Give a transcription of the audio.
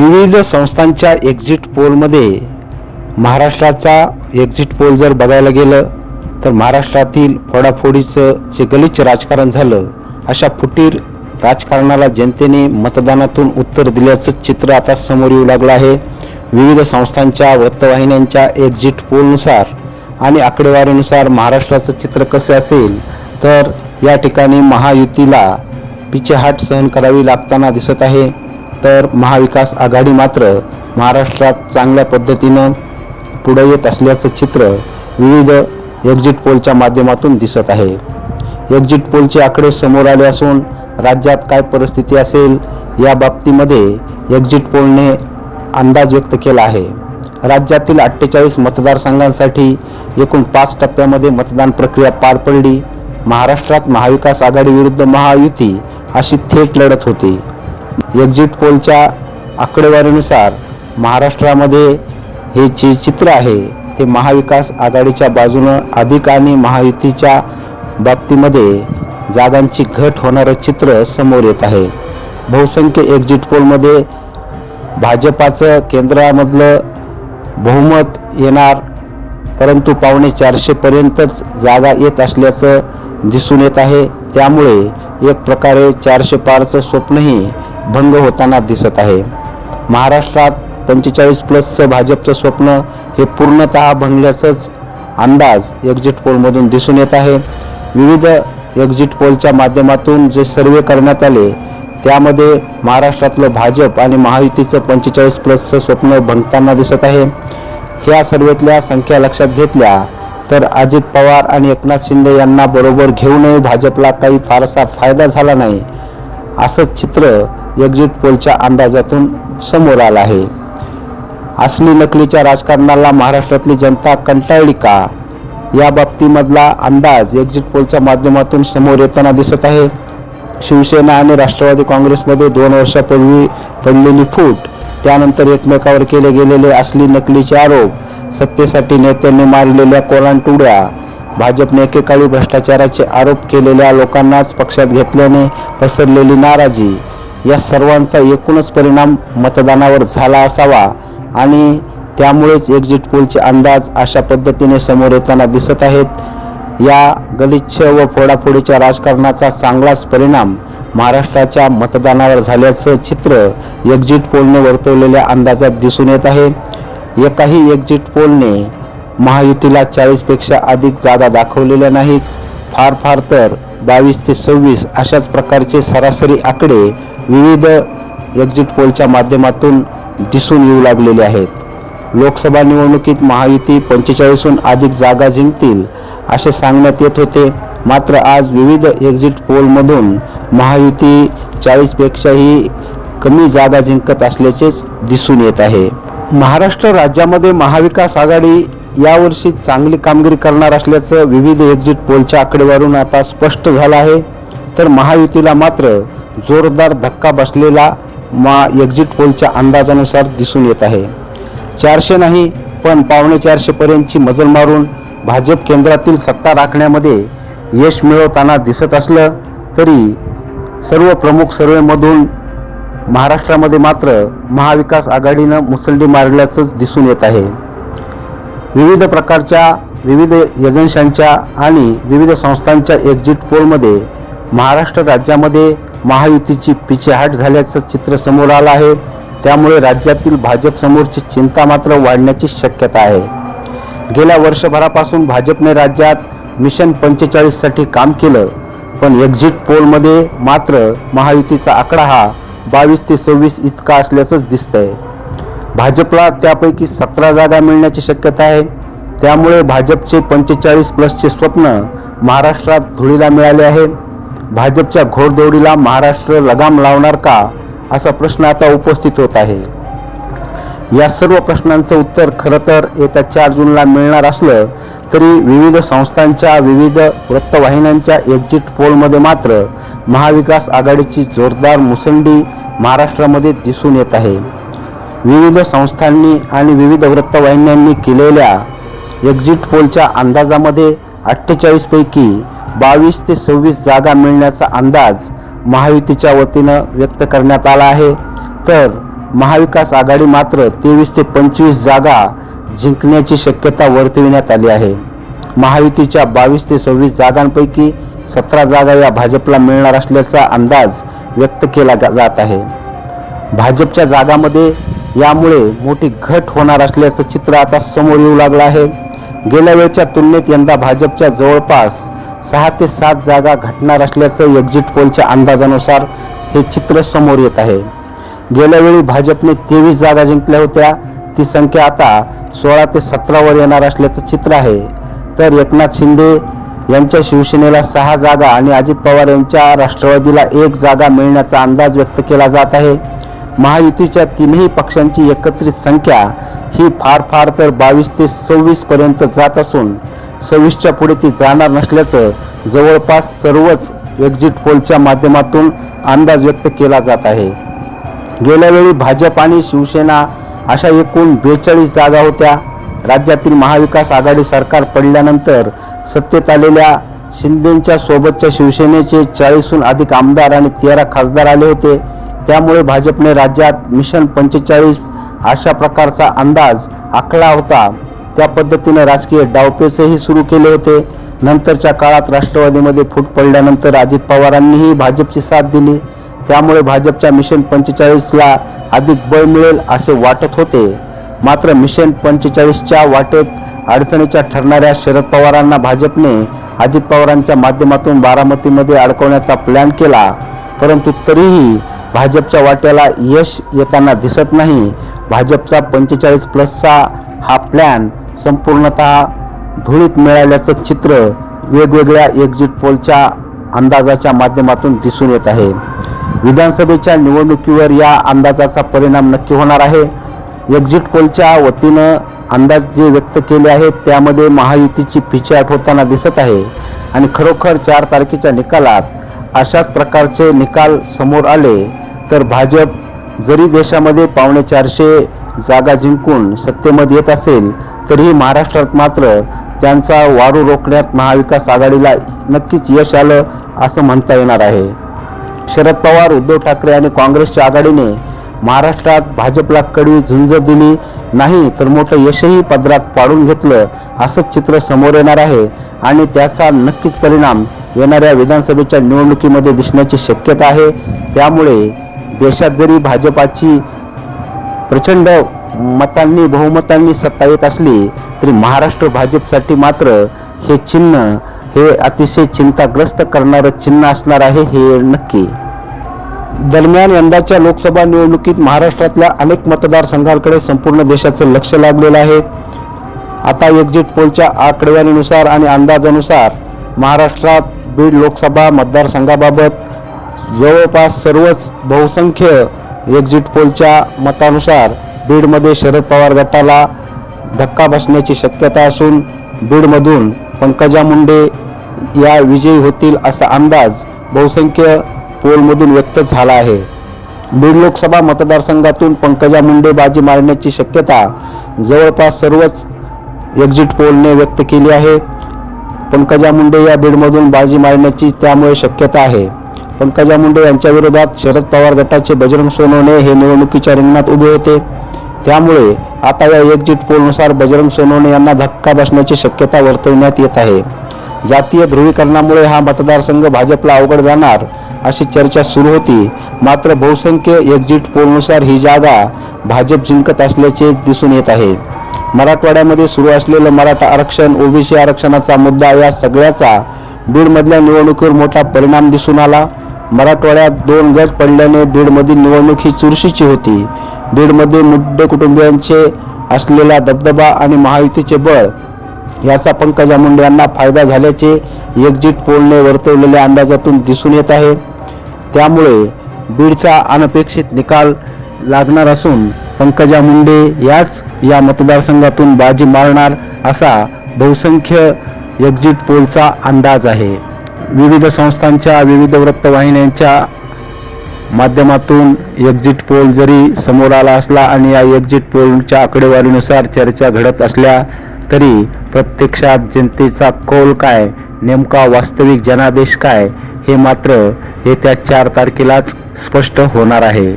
विविध संस्थांच्या एक्झिट पोलमध्ये महाराष्ट्राचा एक्झिट पोल जर बघायला गेलं तर महाराष्ट्रातील फोडाफोडीचं जे गलिच्छ राजकारण झालं अशा फुटीर राजकारणाला जनतेने मतदानातून उत्तर दिल्याचं चित्र आता समोर येऊ लागलं आहे. विविध संस्थांच्या वृत्तवाहिन्यांच्या एक्झिट पोलनुसार आणि आकडेवारीनुसार महाराष्ट्राचं चित्र कसं असेल तर या ठिकाणी महायुतीला पिछेहाट सहन करावी लागताना दिसत आहे. तर महाविकास आघाडी मात्र महाराष्ट्रात चांगल्या पद्धतीनं पुढे येत असल्याचं चित्र विविध एक्झिट पोलच्या माध्यमातून दिसत आहे. एक्झिट पोलचे आकडे समोर आले असून राज्यात काय परिस्थिती असेल या बाबतीमध्ये एक्झिट पोलने अंदाज व्यक्त केला आहे. राज्यातील अठ्ठेचाळीस मतदारसंघांसाठी एकूण पाच टप्प्यामध्ये मतदान प्रक्रिया पार पडली. महाराष्ट्रात महाविकास आघाडीविरुद्ध महायुती अशी थेट लढत होती. एक्झिट पोलच्या आकडेवारीनुसार महाराष्ट्रामध्ये हे जे चित्र आहे ते महाविकास आघाडीच्या बाजूनं अधिक आणि महायुतीच्या बाबतीमध्ये जागांची घट होणारं चित्र समोर येत आहे. बहुसंख्य एक्झिट पोलमध्ये भाजपाचं केंद्रामधलं बहुमत येणार परंतु पावणे चारशेपर्यंतच जागा येत असल्याचं दिसून येत आहे. त्यामुळे एक प्रकारे चारशे पारचं स्वप्नही भंग होताना दिसत आहे. महाराष्ट्रात पंचेचाळीस प्लसचं भाजपचं स्वप्न हे पूर्णतः भंगल्याचंच अंदाज एक्झिट पोलमधून दिसून येत आहे. विविध एक्झिट पोलच्या माध्यमातून जे सर्वे करण्यात आले त्यामध्ये महाराष्ट्रातलं भाजप आणि महायुतीचं पंचेचाळीस प्लसचं स्वप्न भंगताना दिसत आहे. ह्या सर्वेतल्या संख्या लक्षात घेतल्या तर अजित पवार आणि एकनाथ शिंदे यांना बरोबर घेऊनही भाजपला काही फारसा फायदा झाला नाही. असंच चित्र एक्झिट पोलच्या अंदाजातून समोर आला आहे. असली नकलीच्या राजकारणाला महाराष्ट्रातली जनता कंटाळली का? या बाबतीमधला अंदाज एक्झिट पोलच्या माध्यमातून समोर येताना दिसत आहे. शिवसेना आणि राष्ट्रवादी काँग्रेसमध्ये दोन वर्षापूर्वी पडलेली फूट त्यानंतर एकमेकावर केले गेलेले असली नकलीचे आरोप सत्तेसाठी नेत्यांनी मारलेल्या कोलांटुड्या भाजपने एकेकाळी भ्रष्टाचाराचे आरोप केलेल्या लोकांनाच पक्षात घेतल्याने पसरलेली नाराजी. या सर्वांचा एकूणच परिणाम मतदानावर झाला असावा आणि त्यामुळेच एक्झिट पोलचे अंदाज अशा पद्धतीने समोर येताना दिसत आहेत. या गलिच्छ व फोडाफोडीच्या राजकारणाचा चांगलाच परिणाम महाराष्ट्राच्या मतदानावर झाल्याचं चित्र एक्झिट पोलने वर्तवलेल्या अंदाजात दिसून येत आहे. एकाही एक्झिट पोलने महायुतीला चाळीसपेक्षा अधिक जागा दाखवलेल्या नाहीत. फार फार तर बावीस ते सव्वीस अशाच प्रकारचे सरासरी आकडे विविध एक्झिट पोलच्या माध्यमातून दिसून येऊ लागलेले आहेत. लोकसभा निवडणुकीत महायुती पंचेचाळीसहून अधिक जागा जिंकतील असे सांगण्यात येत होते. मात्र आज विविध एक्झिट पोलमधून महायुती चाळीसपेक्षाही कमी जागा जिंकत असल्याचेच दिसून येत आहे. महाराष्ट्र राज्यामध्ये महाविकास आघाडी यावर्षी चांगली कामगिरी करणार असल्याचं विविध एक्झिट पोलच्या आकडेवारून आता स्पष्ट झालं आहे. तर महायुतीला मात्र जोरदार धक्का बसलेला मा एक्झिट पोलच्या अंदाजानुसार दिसून येत आहे. चारशे नाही पण पावणे चारशेपर्यंतची मजल मारून भाजप केंद्रातील सत्ता राखण्यामध्ये यश मिळवताना दिसत असलं तरी सर्व प्रमुख सर्वेमधून महाराष्ट्रामध्ये मात्र महाविकास आघाडीनं मुसंडी मारल्याचंच दिसून येत आहे. विविध प्रकारच्या विविध एजन्शांच्या आणि विविध संस्थांच्या एक्झिट पोलमध्ये महाराष्ट्र राज्यामध्ये महायुतीची पिछेहाट झाल्याचं चित्र समोर आलं आहे. त्यामुळे राज्यातील भाजपसमोरची चिंता मात्र वाढण्याची शक्यता आहे. गेल्या वर्षभरापासून भाजपने राज्यात मिशन पंचेचाळीससाठी काम केलं. पण एक्झिट पोलमध्ये मात्र महायुतीचा आकडा हा बावीस ते सव्वीस इतका असल्याचंच दिसतंय. भाजपला त्यापैकी सतरा जागा मिळण्याची शक्यता आहे. त्यामुळे भाजपचे पंचेचाळीस प्लसचे स्वप्न महाराष्ट्रात धुळीला मिळाले आहे. भाजपच्या घोडदौडीला महाराष्ट्र लगाम लावणार का? असा प्रश्न आता उपस्थित होत आहे. या सर्व प्रश्नांचं उत्तर खरं तर येत्या चार जूनला मिळणार असलं तरी विविध संस्थांच्या विविध वृत्तवाहिन्यांच्या एक्झिट पोलमध्ये मात्र महाविकास आघाडीची जोरदार मुसंडी महाराष्ट्रामध्ये दिसून येत आहे. विविध संस्थांनी आणि विविध वृत्तवाहिन्यांनी केलेल्या एक्झिट पोलच्या अंदाजामध्ये अठ्ठेचाळीसपैकी बावीस ते सव्वीस जागा मिळण्याचा अंदाज महायुतीच्या वतीनं व्यक्त करण्यात आला आहे. तर महाविकास आघाडी मात्र तेवीस ते पंचवीस जागा जिंकण्याची शक्यता वर्तविण्यात आली आहे. महायुतीच्या बावीस ते सव्वीस जागांपैकी सतरा जागा या भाजपला मिळणार असल्याचा अंदाज व्यक्त केला जात आहे. भाजपच्या जागामध्ये यामुळे मोठी घट होणार असल्याचं चित्र आता समोर येऊ लागलं आहे. गेल्या वेळच्या तुलनेत यंदा भाजपच्या जवळपास सहा ते सात जागा घटणार असल्याचं एक्झिट पोलच्या अंदाजानुसार हे चित्र समोर येत आहे. गेल्या वेळी भाजपने तेवीस जागा जिंकल्या होत्या. ती संख्या आता सोळा ते सतरावर येणार असल्याचं चित्र आहे. तर एकनाथ शिंदे यांच्या शिवसेनेला सहा जागा आणि अजित पवार यांच्या राष्ट्रवादीला एक जागा मिळण्याचा अंदाज व्यक्त केला जात आहे. महायुतीच्या तीनही पक्षांची एकत्रित संख्या ही फार फार तर बावीस ते सव्वीस पर्यंत जात असून सव्वीसच्या पुढे ती जाणार नसल्याचं जवळपास सर्वच एक्झिट पोलच्या माध्यमातून अंदाज व्यक्त केला जात आहे. गेल्यावेळी भाजप आणि शिवसेना अशा एकूण बेचाळीस जागा होत्या. राज्यातील महाविकास आघाडी सरकार पडल्यानंतर सत्तेत आलेल्या शिंदेच्या सोबतच्या शिवसेनेचे चाळीसहून अधिक आमदार आणि तेरा खासदार आले होते. त्यामुळे भाजपने राज्यात मिशन पंचेचाळीस अशा प्रकारचा अंदाज आखला होता. त्या पद्धतीने राजकीय डावपेचही सुरू केले होते. नंतरच्या काळात राष्ट्रवादीमध्ये फूट पडल्यानंतर अजित पवारांनीही भाजपची साथ दिली. त्यामुळे भाजपच्या मिशन पंचेचाळीसला अधिक बळ मिळेल असे वाटत होते. मात्र मिशन पंचेचाळीसच्या वाटेत अडचणीच्या ठरणाऱ्या शरद पवारांना भाजपने अजित पवारांच्या माध्यमातून बारामतीमध्ये अडकवण्याचा प्लॅन केला. परंतु तरीही भाजपच्या वाट्याला यश येताना दिसत नाही. भाजपचा पंचेचाळीस प्लसचा हा प्लॅन संपूर्णतः धुळीत मिळाल्याचं चित्र वेगवेगळ्या एक्झिट पोलच्या अंदाजाच्या माध्यमातून दिसून येत आहे. विधानसभेच्या निवडणुकीवर या अंदाजाचा परिणाम नक्की होणार आहे. एक्झिट पोलच्या वतीनं अंदाज जे व्यक्त केले आहेत त्यामध्ये महायुतीची पिछेआट होताना दिसत आहे आणि खरोखर चार तारखेच्या निकालात अशाच प्रकारचे निकाल समोर आले तर भाजप जरी देशामध्ये पावणे चारशे जागा जिंकून सत्तेमध्ये येत असेल तरीही महाराष्ट्रात मात्र त्यांचा वारू रोखण्यात महाविकास आघाडीला नक्कीच यश आलं असं म्हणता येणार आहे. शरद पवार उद्धव ठाकरे आणि काँग्रेसच्या आघाडीने महाराष्ट्रात भाजपला कडवी झुंज दिली नाही तर मोठं यशही पदरात पाडून घेतलं असंच चित्र समोर येणार आहे आणि त्याचा नक्कीच परिणाम येणाऱ्या विधानसभेच्या निवडणुकीमध्ये दिसण्याची शक्यता आहे. त्यामुळे देशात जरी भाजपाची प्रचंड मतांनी बहुमतांनी सत्ता येत असली तरी महाराष्ट्र भाजपसाठी मात्र हे चिन्ह हे अतिशय चिंताग्रस्त करणारं चिन्ह असणार आहे हे नक्की. दरम्यान यंदाच्या लोकसभा निवडणुकीत महाराष्ट्रातल्या अनेक मतदारसंघांकडे संपूर्ण देशाचं लक्ष लागलेलं आहे. आता एक्झिट पोलच्या आकडेवारीनुसार आणि अंदाजानुसार महाराष्ट्रात बीड लोकसभा मतदारसंघाबाबत जवळपास सर्वच बहुसंख्य एक्झिट पोलच्या मतानुसार बीडमध्ये शरद पवार गटाला धक्का बसण्याची शक्यता असून बीडमधून पंकजा मुंडे या विजयी होतील असा अंदाज बहुसंख्य पोलमधून व्यक्त झाला आहे. बीड लोकसभा मतदारसंघातून पंकजा मुंडे बाजी मारण्याची शक्यता जवळपास सर्वच एक्झिट पोलने व्यक्त केली आहे. पंकजा मुंडे या बीडमधून बाजी मारण्याची त्यामुळे शक्यता आहे. पंकजा मुंडे यांच्या विरोधात शरद पवार गटाचे बजरंग सोनवणे हे निवडणुकीच्या रिंगणात उभे होते. त्यामुळे आता या एक्झिट पोलनुसार बजरंग सोनवणे यांना धक्का बसण्याची शक्यता वर्तवण्यात येत आहे. जातीय ध्रुवीकरणामुळे हा मतदारसंघ भाजपला अवघड जाणार अशी चर्चा सुरू होती. मात्र बहुसंख्य एक्झिट पोलनुसार ही जागा भाजप जिंकत असल्याचे दिसून येत आहे. मराठवाड्यामध्ये सुरू असलेलं मराठा आरक्षण ओबीसी आरक्षणाचा मुद्दा या सगळ्याचा बीडमधल्या निवडणुकीवर मोठा परिणाम दिसून आला. मराठवाड्यात दोन गट पडल्याने बीडमधील निवडणूक ही चुरशीची होती. बीडमध्ये मुड्डे कुटुंबियांचे असलेला दबदबा आणि महायुतीचे बळ याचा पंकजा मुंडे यांना फायदा झाल्याचे एक्झिट पोलने वर्तवलेल्या अंदाजातून दिसून येत आहे. त्यामुळे बीडचा अनपेक्षित निकाल लागणार असून पंकजा मुंडे याच या मतदारसंघातून बाजी मारणार असा बहुसंख्य एक्झिट पोलचा अंदाज आहे. विविध संस्थांच्या विविध वृत्तवाहिन्यांच्या माध्यमातून एक्झिट पोल जरी समोर आला असला आणि या एक्झिट पोलच्या आकडेवारीनुसार चर्चा घडत असल्या तरी प्रत्यक्षात जनतेचा कौल काय? नेमका वास्तविक जनादेश काय? हे मात्र येत्या चार तारखेलाच स्पष्ट होणार आहे.